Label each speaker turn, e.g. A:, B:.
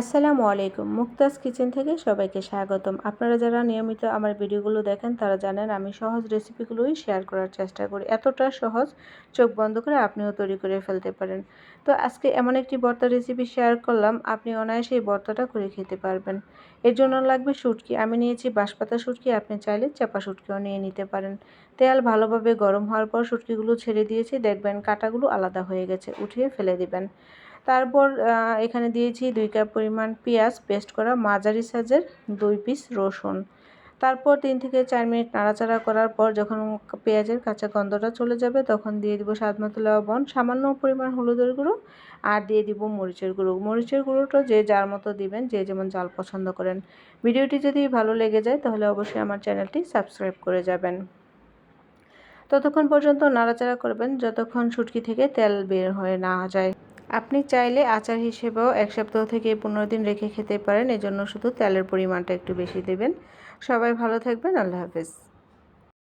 A: আসসালামু আলাইকুম। মুক্তাজ কিচেন থেকে সবাইকে স্বাগতম। আপনারা যারা নিয়মিত আমার ভিডিওগুলো দেখেন, তারা জানেন আমি সহজ রেসিপিগুলোই শেয়ার করার চেষ্টা করি। এতটা সহজ চোখ বন্ধ করে আপনিও তৈরি করে ফেলতে পারেন। তো আজকে এমন একটি ভর্তা রেসিপি শেয়ার করলাম, আপনি অনায়াসে এই ভর্তাটা করে খেতে পারবেন। এর জন্য লাগবে শুটকি। আমি নিয়েছি বাঁশপাতা শুটকি, আপনি চাইলে চাপা শুটকিও নিয়ে নিতে পারেন। তেল ভালোভাবে গরম হওয়ার পর শুটকিগুলো ছেড়ে দিয়েছি। দেখবেন কাটাগুলো আলাদা হয়ে গেছে, উঠিয়ে ফেলে দিবেন। তারপর এখানে দিয়েছি দুই কাপ পরিমাণ পেঁয়াজ পেস্ট করা মাঝারি সাইজের দুই পিস রসুন। তারপর তিন থেকে চার মিনিট নাড়াচাড়া করার পর যখন পেঁয়াজের কাঁচা গন্ধটা চলে যাবে, তখন দিয়ে দিব স্বাদ মতো লবণ, সামান্য পরিমাণ হলুদের গুঁড়ো আর দিয়ে দিব মরিচের গুঁড়ো। মরিচের গুঁড়োটা যে যার মতো দিবেন, যে যেমন জাল পছন্দ করেন। ভিডিওটি যদি ভালো লেগে যায়, তাহলে অবশ্যই আমার চ্যানেলটি সাবস্ক্রাইব করে যাবেন। ততক্ষণ পর্যন্ত নাড়াচাড়া করবেন, যতক্ষণ ছুটকি থেকে তেল বের হয়ে না যায়। আপনি চাইলে আচার হিসেবেও এক সপ্তাহ থেকে পনেরো দিন রেখে খেতে পারেন, এজন্য শুধু তেলের পরিমাণটা একটু বেশি দেবেন। সবাই ভালো থাকবেন, আল্লাহ হাফেজ।